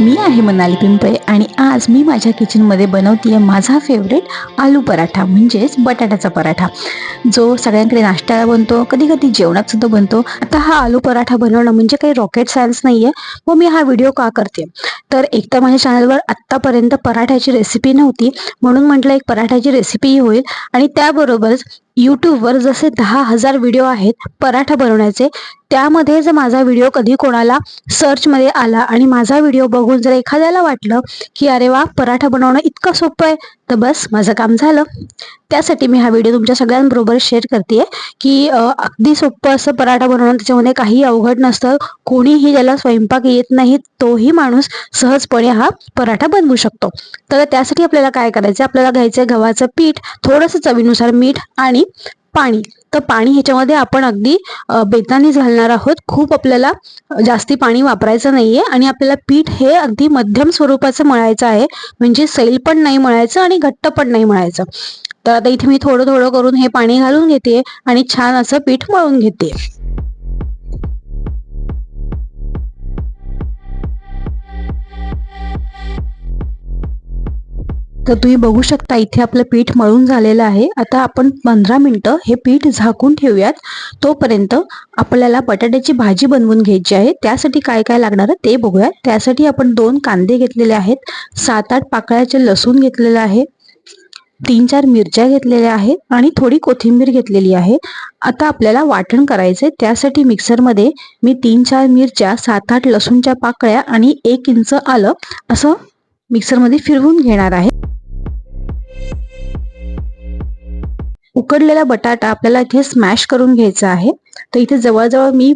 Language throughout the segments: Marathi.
मी आहे मनाली पिंपळे आणि आज मी माझ्या किचनमध्ये बनवते माझा फेवरेट आलू पराठा म्हणजेच बटाट्याचा पराठा. जो सगळ्यांकडे नाश्त्याला बनतो कधी कधी जेवणात सुद्धा बनतो. आता हा आलू पराठा बनवणं म्हणजे काही रॉकेट सायन्स नाही आहे व मी हा व्हिडिओ का करते तर एक तर माझ्या चॅनलवर आत्तापर्यंत पराठ्याची रेसिपी नव्हती म्हणून म्हटलं एक पराठ्याची रेसिपी होईल. आणि त्याबरोबरच यूट्यूबवर जसे दहा हजार व्हिडिओ आहेत पराठा बनवण्याचे त्यामध्ये जर माझा व्हिडिओ कधी कोणाला सर्चमध्ये आला आणि माझा व्हिडिओ बघून जर एखाद्याला वाटलं की अरे वा पराठा बनवणं इतकं सोपं आहे तर बस माझं काम झालं. त्यासाठी मी हा व्हिडिओ तुमच्या सगळ्यांबरोबर शेअर करते की अगदी सोपं असं पराठा बनवणं त्याच्यामध्ये काही अवघड नसतं. कोणीही ज्याला स्वयंपाक येत नाही तोही माणूस सहजपणे हा पराठा बनवू शकतो. तर त्यासाठी आपल्याला काय करायचं? आपल्याला घ्यायचं गव्हाचं पीठ थोडंसं चवीनुसार मीठ आणि पाणी. तर पाणी ह्याच्यामध्ये आपण अगदी बेतानीच घालणार आहोत. खूप आपल्याला जास्ती पाणी वापरायचं नाहीये आणि आपल्याला पीठ हे अगदी मध्यम स्वरूपाचं मळायचं आहे. म्हणजे सैल पण नाही मळायचं आणि घट्ट पण नाही मळायचं. तर आता इथे मी थोडं थोडं करून हे पाणी घालून घेते आणि छान असं पीठ मळून घेते. तर तुम्ही बघू शकता इथे आपलं पीठ मळून झालेलं आहे. आता आपण पंधरा मिनिटं हे पीठ झाकून ठेवूयात. तोपर्यंत आपल्याला बटाट्याची भाजी बनवून घ्यायची आहे. त्यासाठी काय काय लागणार ते बघूया त्यासाठी आपण दोन कांदे घेतलेले आहेत. सात आठ पाकळ्याचे लसूण घेतलेलं आहे. तीन चार मिरच्या घेतलेल्या आहेत आणि थोडी कोथिंबीर घेतलेली आहे. आता आपल्याला वाटण करायचंय. त्यासाठी मिक्सरमध्ये मी तीन चार मिरच्या सात आठ लसूणच्या पाकळ्या आणि एक इंच आलं असं मिक्सरमध्ये फिरवून घेणार आहे. उकडलेला बटाटा आपल्याला इथे स्मॅश करून घ्यायचा आहे. तर इथे जवळजवळ मी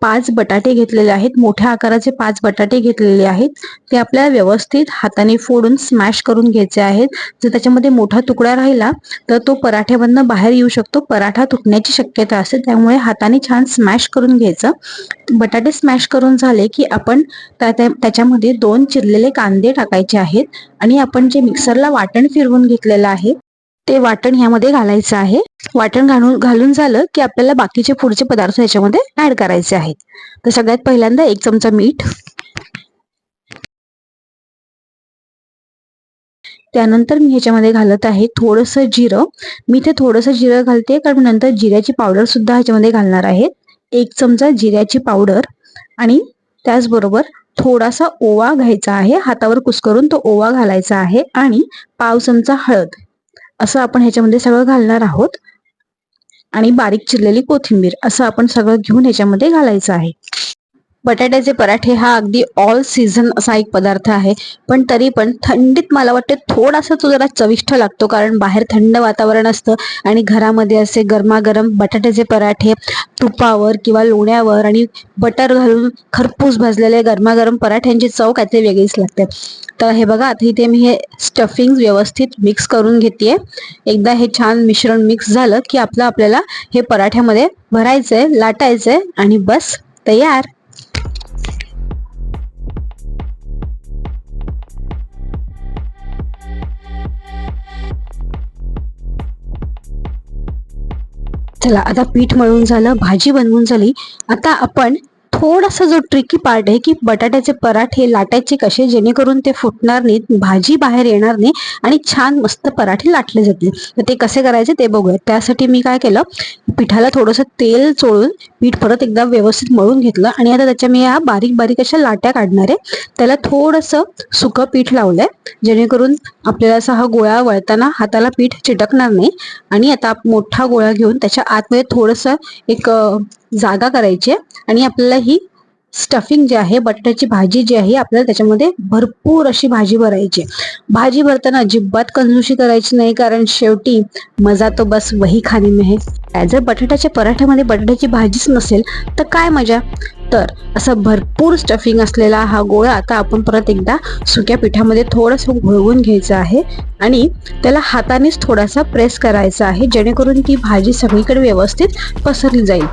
पाच बटाटे घेतलेले आहेत. मोठ्या आकाराचे पाच बटाटे घेतलेले आहेत. ते आपल्याला व्यवस्थित हाताने फोडून स्मॅश करून घ्यायचे आहेत. जर त्याच्यामध्ये मोठा तुकडा राहिला तर तो पराठ्यामधनं बाहेर येऊ शकतो. पराठा तुटण्याची शक्यता असते. त्यामुळे हाताने छान स्मॅश करून घ्यायचं. बटाटे स्मॅश करून झाले की आपण त्या- त्या- त्याच्यामध्ये दोन चिरलेले कांदे टाकायचे आहेत. आणि आपण जे मिक्सरला वाटण फिरवून घेतलेलं आहे ते वाटण ह्यामध्ये घालायचं आहे. वाटण घालून घालून झालं की आपल्याला बाकीचे पुढचे पदार्थ याच्यामध्ये ऍड करायचे आहेत. तर सगळ्यात पहिल्यांदा एक चमचा मीठ. त्यानंतर मी ह्याच्यामध्ये घालत आहे थोडंसं जिरं. मी इथे थोडंसं जिरं घालते कारण नंतर जिऱ्याची पावडर सुद्धा ह्याच्यामध्ये घालणार आहे. एक चमचा जिऱ्याची पावडर आणि त्याचबरोबर थोडासा ओवा घ्यायचा आहे. हातावर कुस्करून तो ओवा घालायचा आहे आणि पाव चमचा हळद. असं आपण ह्याच्यामध्ये सगळं घालणार आहोत. आणि बारीक चिरलेली कोथिंबीर असं आपण सगळं घेऊन ह्याच्यामध्ये घालायचं आहे. बटाट्याचे पराठे हा अगदी ऑल सीझन असा एक पदार्थ आहे. पण तरी पण थंडीत मला वाटते थोडासा तो जरा चविष्ट लागतो कारण बाहेर थंड वातावरण असतं आणि घरामध्ये असे गरमागरम बटाट्याचे पराठे तुपावर किंवा लोण्यावर आणि बटर घालून खरपूस भाजलेले गरमागरम पराठ्यांची चव काहीतरी वेगळीच लागते. तर हे बघा आता इथे मी हे स्टफिंग व्यवस्थित मिक्स करून घेते एकदा हे छान मिश्रण मिक्स झालं की आपलं आपल्याला हे पराठ्यामध्ये भरायचंय लाटायचंय आणि बस तयार. चला आता पीठ मळून झालं भाजी बनवून झाली. आता आपण थोडासा जो ट्रिकी पार्ट आहे की बटाट्याचे पराठे लाटायचे कसे जेणेकरून ते फुटणार नाहीत भाजी बाहेर येणार नाही आणि छान मस्त पराठे लाटले जातील. तर ते कसे करायचे ते बघूया. त्यासाठी मी काय केलं पिठाला थोडंसं तेल चोळून पीठ परत एकदा व्यवस्थित मळून घेतलं आणि आता त्याच्या मी या बारीक बारीक अशा लाट्या काढणार आहे. त्याला थोडंसं सुकं पीठ लावलंय. जेणेकरून आपल्याला असा हा गोळा वळताना हाताला पीठ चिटकणार नाही. आणि आता मोठा गोळा घेऊन त्याच्या आतमध्ये थोडंसं एक जागा करायची आहे. आणि आपल्याला ही स्टफिंग जी आहे बटाट्याची भाजी जी आहे आपल्याला त्याच्यामध्ये भरपूर अशी भाजी भरायची भाजी भरताना अजिबात कंजूशी करायची नाही कारण शेवटी मजा तो बस वही खाणे में है. जर बटाट्याच्या पराठ्यामध्ये बटाट्याची भाजीच नसेल तर काय मजा? तर असा भरपूर स्टफिंग असलेला हा गोळा आता आपण परत एकदा सुक्या पिठामध्ये थोडंसं घोळवून घ्यायचं आहे आणि त्याला हातानेच थोडासा प्रेस करायचा आहे जेणेकरून ती भाजी सगळीकडे व्यवस्थित पसरली जाईल.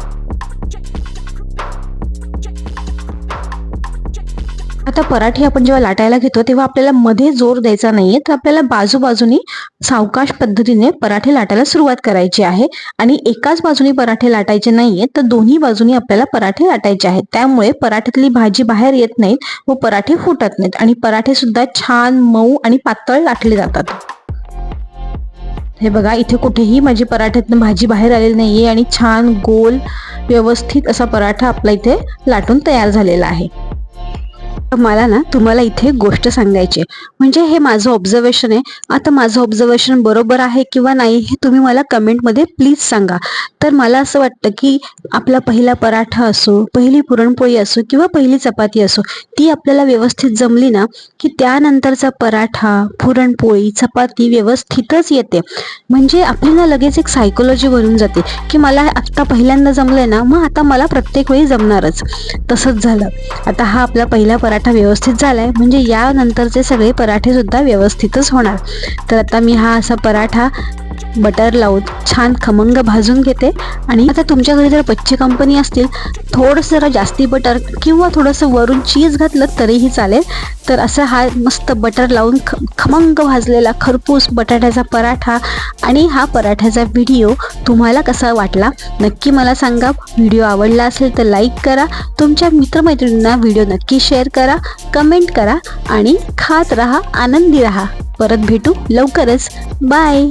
आता पराठे आपण जेव्हा लाटायला घेतो तेव्हा आपल्याला मध्ये जोर द्यायचा नाहीये. तर आपल्याला बाजूबाजूनी सावकाश पद्धतीने पराठे लाटायला सुरुवात करायची आहे. आणि एकाच बाजूनी पराठे लाटायचे नाहीये तर दोन्ही बाजूनी आपल्याला पराठे लाटायचे आहेत. त्यामुळे पराठ्यातली भाजी बाहेर येत नाहीत व पराठे फुटत नाहीत. आणि पराठे सुद्धा छान मऊ आणि पातळ लाटले जातात. हे बघा इथे कुठेही माझी पराठ्यातनं भाजी बाहेर आलेली नाहीये आणि छान गोल व्यवस्थित असा पराठा आपला इथे लाटून तयार झालेला आहे. मला ना तुम्हाला इथे एक गोष्ट सांगायची म्हणजे हे माझं ऑब्झर्वेशन आहे. आता माझं ऑब्झर्वेशन बरोबर आहे किंवा नाही हे तुम्ही मला कमेंटमध्ये प्लीज सांगा. तर मला असं वाटतं की आपला पहिला पराठा असो पहिली पुरणपोळी असो किंवा पहिली चपाती असो ती आपल्याला व्यवस्थित जमली ना की त्यानंतरचा पराठा पुरणपोळी चपाती व्यवस्थितच येते. म्हणजे आपल्याला लगेच एक सायकोलॉजी बनून जाते की मला आत्ता पहिल्यांदा जमलंय ना मग आता मला प्रत्येक वेळी जमणारच. तसंच झालं. आता हा आपला पहिला पराठा व्यवस्थित झालाय. म्हणजे यानंतरचे सगळे पराठे सुद्धा व्यवस्थितच होणार. तर आता मी हा असा पराठा बटर लावून छान खमंग भाजून घेते. आणि आता तुमच्या घरी जर पच्ची कंपनी असतील थोडंसं जरा जास्ती बटर किंवा थोडंसं वरून चीज घातलं तरीही चालेल. तर असं हा मस्त बटर लावून ख खमंग भाजलेला खरपूस बटाट्याचा पराठा आणि हा पराठ्याचा व्हिडिओ तुम्हाला कसा वाटला? नक्की मला सांगा. व्हिडिओ आवडला असेल तर लाईक करा. तुमच्या मित्रमैत्रिणींना व्हिडिओ नक्की शेअर करा. कमेंट करा आणि खात राहा आनंदी राहा. परत भेटू लवकरच. बाय